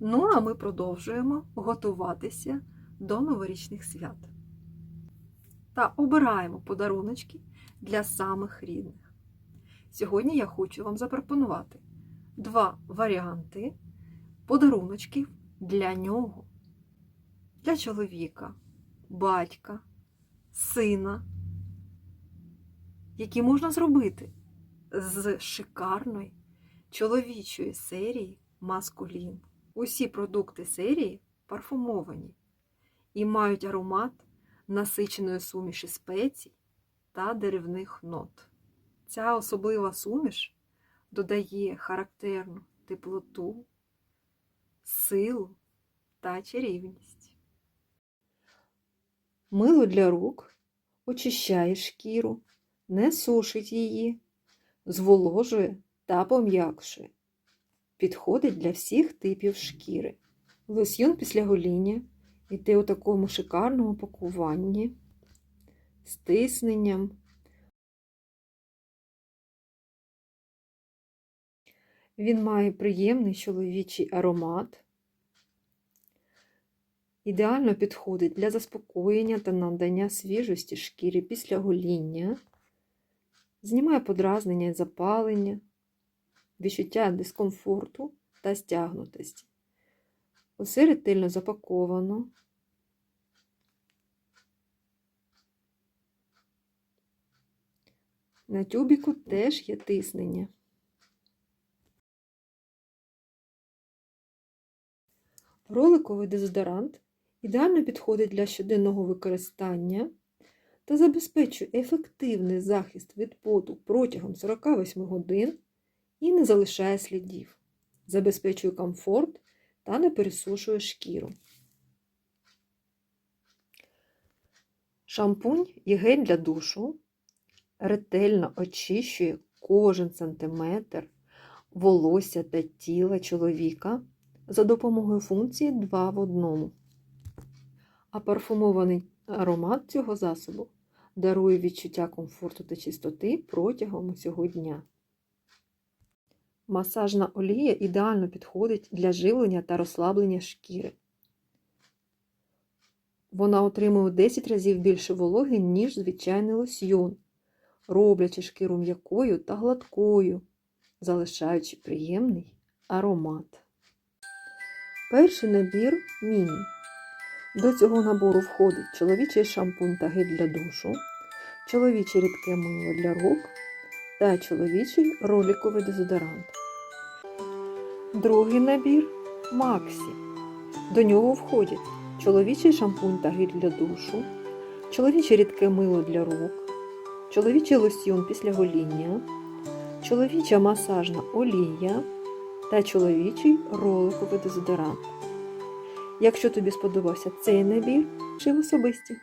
Ну, а ми продовжуємо готуватися до новорічних свят. Та обираємо подаруночки для самих рідних. Сьогодні я хочу вам запропонувати два варіанти подаруночків для нього, для чоловіка, батька, сина, які можна зробити з шикарної чоловічої серії Маскулін. Усі продукти серії парфумовані і мають аромат насиченої суміші спецій та деревних нот. Ця особлива суміш додає характерну теплоту, силу та чарівність. Мило для рук очищає шкіру, не сушить її, зволожує та пом'якшує. Підходить для всіх типів шкіри. Лосьйон після гоління йде у такому шикарному пакуванні з тисненням. Він має приємний чоловічий аромат. Ідеально підходить для заспокоєння та надання свіжості шкірі після гоління, знімає подразнення і запалення, відчуття дискомфорту та стягнутості. Усе ретельно запаковано. На тюбіку теж є тиснення. Роликовий дезодорант ідеально підходить для щоденного використання та забезпечує ефективний захист від поту протягом 48 годин і не залишає слідів, забезпечує комфорт та не пересушує шкіру. Шампунь і гель для душу ретельно очищує кожен сантиметр волосся та тіла чоловіка за допомогою функції 2 в одному. А парфумований аромат цього засобу дарує відчуття комфорту та чистоти протягом усього дня. Масажна олія ідеально підходить для живлення та розслаблення шкіри. Вона отримує у 10 разів більше вологи, ніж звичайний лосьйон, роблячи шкіру м'якою та гладкою, залишаючи приємний аромат. Перший набір міні. До цього набору входить чоловічий шампунь та гель для душу, чоловіче рідке мило для рук та чоловічий роликовий дезодорант. Другий набір Максі. До нього входять чоловічий шампунь та гель для душу, чоловіче рідке мило для рук, чоловічий лосьйон після гоління, чоловіча масажна олія та чоловічий роликовий дезодорант. Якщо тобі сподобався цей набір, чи в особисті.